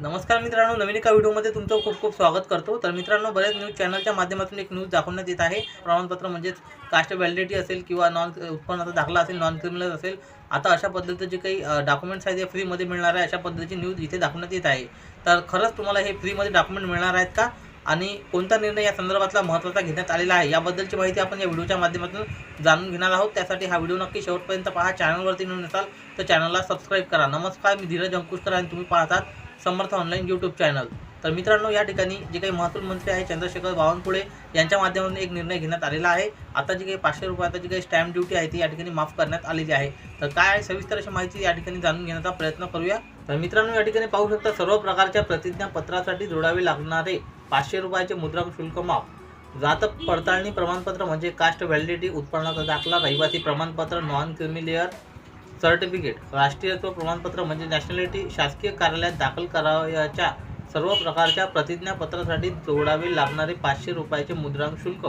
नमस्कार मित्रांनो नवीन एका व्हिडिओमध्ये तुमचं खूप खूप स्वागत करतो. तर मित्रांनो बरेच न्यूज चॅनलच्या माध्यमातून एक न्यूज दाखवण्यात येत आहे. प्रमाणपत्र म्हणजेच कास्ट व्हॅलिडिटी असेल किंवा नॉन उत्पन्नाचा दाखला असेल नॉन क्रिमिनल असेल आता अशा पद्धतीचे जे काही डॉक्युमेंट्स आहेत ते फ्रीमध्ये मिळणार आहे अशा पद्धतीची न्यूज इथे दाखवण्यात येत आहे. तर खरंच तुम्हाला हे फ्रीमध्ये डॉक्युमेंट मिळणार आहेत का? आणि कोणता निर्णय या संदर्भातला महत्त्वाचा घेण्यात आलेला आहे याबद्दलची माहिती आपण या व्हिडिओच्या माध्यमातून जाणून घेणार आहोत. त्यासाठी हा व्हिडिओ नक्की शेवटपर्यंत पहा. चॅनलवरती नवीन असाल तर चॅनलला सबस्क्राईब करा. नमस्कार मी धीरज अंकुशकर आणि तुम्ही पाहतात समर्थ ऑनलाईन यूट्यूब चॅनल तर मित्रांनो या ठिकाणी जे काही महसूल मंत्री आहे चंद्रशेखर बावनकुळे यांच्या माध्यमातून एक निर्णय घेण्यात आलेला आहे. आता जी काही पाचशे रुपयाचा जी काही स्टॅम्प ड्युटी आहे ती या ठिकाणी माफ करण्यात आलेली आहे. तर काय आहे? सविस्तर अशी माहिती या ठिकाणी जाणून घेण्याचा प्रयत्न करूया. तर मित्रांनो या ठिकाणी पाहू शकता सर्व प्रकारच्या प्रतिज्ञापत्रासाठी जोडावे लागणारे पाचशे रुपयाचे मुद्रा शुल्क माफ. जात पडताळणी प्रमाणपत्र म्हणजे कास्ट व्हॅलिडिटी उत्पन्नाचा दाखला रहिवासी प्रमाणपत्र नॉन क्रिमिलेअर सर्टिफिकेट राष्ट्रीयत्व प्रमाणपत्र म्हणजे नॅशनॅलिटी शासकीय कार्यालयात दाखल करावयाच्या सर्व प्रकारच्या प्रतिज्ञापत्रासाठी जोडावे लागणारे पाचशे रुपयाचे मुद्रांक शुल्क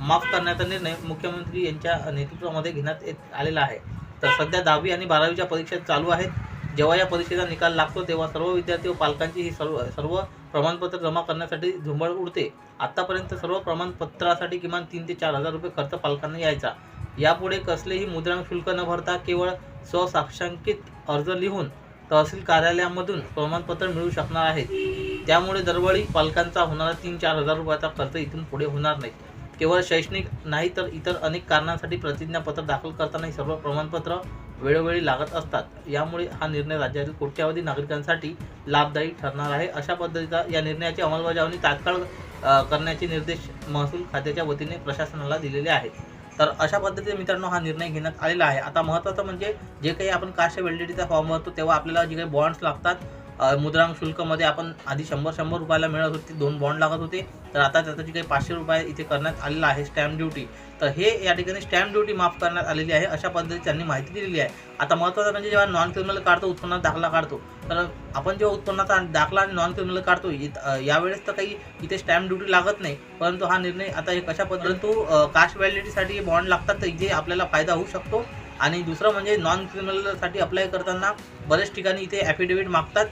माफ करण्याचा निर्णय मुख्यमंत्री यांच्या नेतृत्वामध्ये घेण्यात येत आलेला आहे. तर सध्या दहावी आणि बारावीच्या परीक्षा चालू आहेत. जेव्हा या परीक्षेचा निकाल लागतो तेव्हा सर्व विद्यार्थी व पालकांची ही सर्व सर्व प्रमाणपत्र जमा करण्यासाठी झुंबळ उडते. आत्तापर्यंत सर्व प्रमाणपत्रासाठी किमान तीन ते चार हजार रुपये खर्च पालकांना यायचा. यापुढे कसलेही मुद्रांक शुल्क न भरता केवळ स्वसाक्षांकित अर्ज लिहून तहसील कार्यालयामधून प्रमाणपत्र मिळू शकणार आहे त्यामुळे दरवेळी पालकांचा होणारा तीन चार हजार रुपयाचा खर्च इथून पुढे होणार नाही. केवळ शैक्षणिक नाही तर इतर अनेक कारणांसाठी प्रतिज्ञापत्र दाखल करताना ही सर्व प्रमाणपत्र वेळोवेळी लागत असतात. यामुळे हा निर्णय राज्यातील कोट्यावधी नागरिकांसाठी लाभदायी ठरणार आहे. अशा पद्धतीचा या निर्णयाची अंमलबजावणी तात्काळ करण्याचे निर्देश महसूल खात्याच्या वतीने प्रशासनाला दिलेले आहेत. तर अशा पद्धतीने मित्रांनो हा निर्णय घेण्यात आलेला आहे. आता महत्त्वाचं म्हणजे जे काही आपण कास्ट व्हॅलिडिटीचा फॉर्म भरतो तेव्हा आपल्याला जे काही बॉन्ड्स लागतात मुद्रांक शुल्कमध्ये आपण आधी शंभर शंभर रुपयाला मिळत होते दोन बॉन्ड लागत होते. तर आता त्याचा जी काही पाचशे रुपये इथे करण्यात आलेलं आहे स्टॅम्प ड्युटी तर हे या ठिकाणी स्टॅम्प ड्युटी माफ करण्यात आलेली आहे. अशा पद्धतीने त्यांनी माहिती दिलेली आहे. आता महत्त्वाचं म्हणजे जेव्हा नॉन क्रिमिनल काढतो उत्पन्नात दाखला काढतो तर आपण जेव्हा उत्पन्नाचा दाखला आणि नॉन क्रिमिनल काढतो यावेळेस तर काही इथे स्टॅम्प ड्युटी लागत नाही. परंतु हा निर्णय आता हे कशा परंतु कास्ट व्हॅलिडिटीसाठी बॉन्ड लागतात तर इथे आपल्याला फायदा होऊ शकतो. आणि दुसरं म्हणजे नॉन क्रिमिनलसाठी अप्लाय करताना बऱ्याच ठिकाणी इथे ॲफिडेविट मागतात.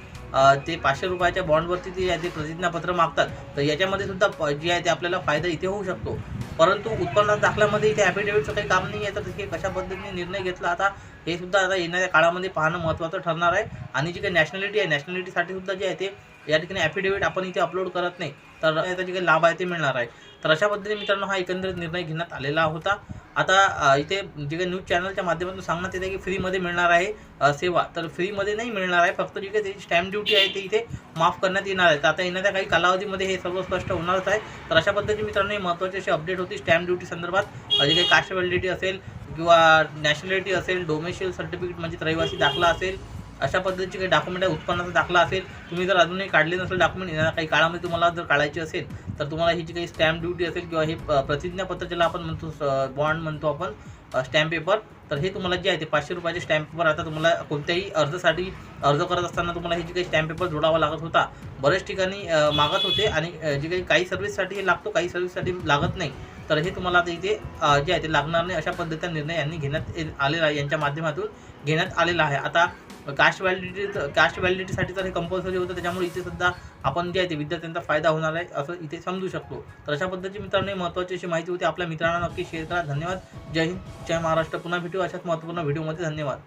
ते पाचशे रुपयाच्या बॉन्डवरती ते ते प्रतिज्ञापत्र मागतात. तर याच्यामध्ये सुद्धा प- जे आहे ते आपल्याला फायदा इथे होऊ शकतो. परंतु उत्पन्न दाखल्यामध्ये इथे ॲफिडेविटचं काही काम नाही आहे. तर हे कशा पद्धतीने निर्णय घेतला आता हे सुद्धा आता येणाऱ्या काळामध्ये पाहणं महत्त्वाचं ठरणार आहे. आणि जी काही नॅशनॅलिटी आहे नॅशनॅलिटीसाठी सुद्धा जे आहे ते या ठिकाणी ॲफिडेविट आपण इथे अपलोड करत नाही. तर याचा जे काही लाभ आहे ते मिळणार आहे. तर अशा पद्धतीने मित्रांनो हा एकंदरीत निर्णय घेण्यात आलेला होता. आता इथे जे काही न्यूज चॅनलच्या माध्यमातून सांगण्यात येते की फ्रीमध्ये मिळणार आहे सेवा. तर फ्रीमध्ये नाही मिळणार आहे फक्त जे काही त्याची स्टॅम्प ड्युटी आहे ती इथे माफ करण्यात येणार आहे. तर आता येणाऱ्या काही कालावधीमध्ये हे सर्व स्पष्ट होणारच आहे. तर अशा पद्धतीने मित्रांनो हे महत्त्वाची अशी अपडेट होती स्टॅम्प ड्युटी संदर्भात. जे काही कास्ट व्हॅलिडिटी असेल किंवा नॅशनॅलिटी असेल डोमेशियल सर्टिफिकेट म्हणजे रहिवासी दाखला असेल अशा पद्धतीचे काही डॉक्युमेंट आहे उत्पन्नाचा दाखला असेल तुम्ही जर अजूनही काढले नसेल डॉक्युमेंट येणार काही काळामध्ये तुम्हाला जर काढायची असेल तर तुम्हाला ही जी काही स्टॅम्प ड्युटी असेल किंवा हे प्रतिज्ञापत्र ज्याला आपण म्हणतो बॉन्ड म्हणतो आपण स्टॅम्प पेपर तर हे तुम्हाला जे आहे ते पाचशे रुपयाचे स्टॅम्प पेपर आता तुम्हाला कोणत्याही अर्जासाठी अर्ज करत असताना तुम्हाला हे जे काही स्टॅम्प पेपर जोडावा लागत होता बऱ्याच ठिकाणी मागत होते आणि जे काही काही सर्व्हिससाठी हे लागतो काही सर्व्हिससाठी लागत नाही. तर हे तुम्हाला आता इथे जे आहे ते लागणार नाही अशा पद्धतीचा निर्णय यांनी घेण्यात आलेला आहे यांच्या माध्यमातून घेण्यात आलेला आहे. आता कास्ट व्हॅलिडिटी कास्ट व्हॅलिडिटीसाठी तर हे कंपल्सरी होतं त्याच्यामुळे इथे सुद्धा आपण जे आहे ते विद्यार्थ्यांचा फायदा होणार आहे असं इथे समजू शकतो. तर अशा पद्धतीची मित्रांनो महत्त्वाची अशी माहिती होती. आपल्या मित्रांना नक्की शेअर करा. धन्यवाद. जय हिंद. जय महाराष्ट्र. पुन्हा भेटू अशाच महत्त्वपूर्ण व्हिडिओमध्ये धन्यवाद.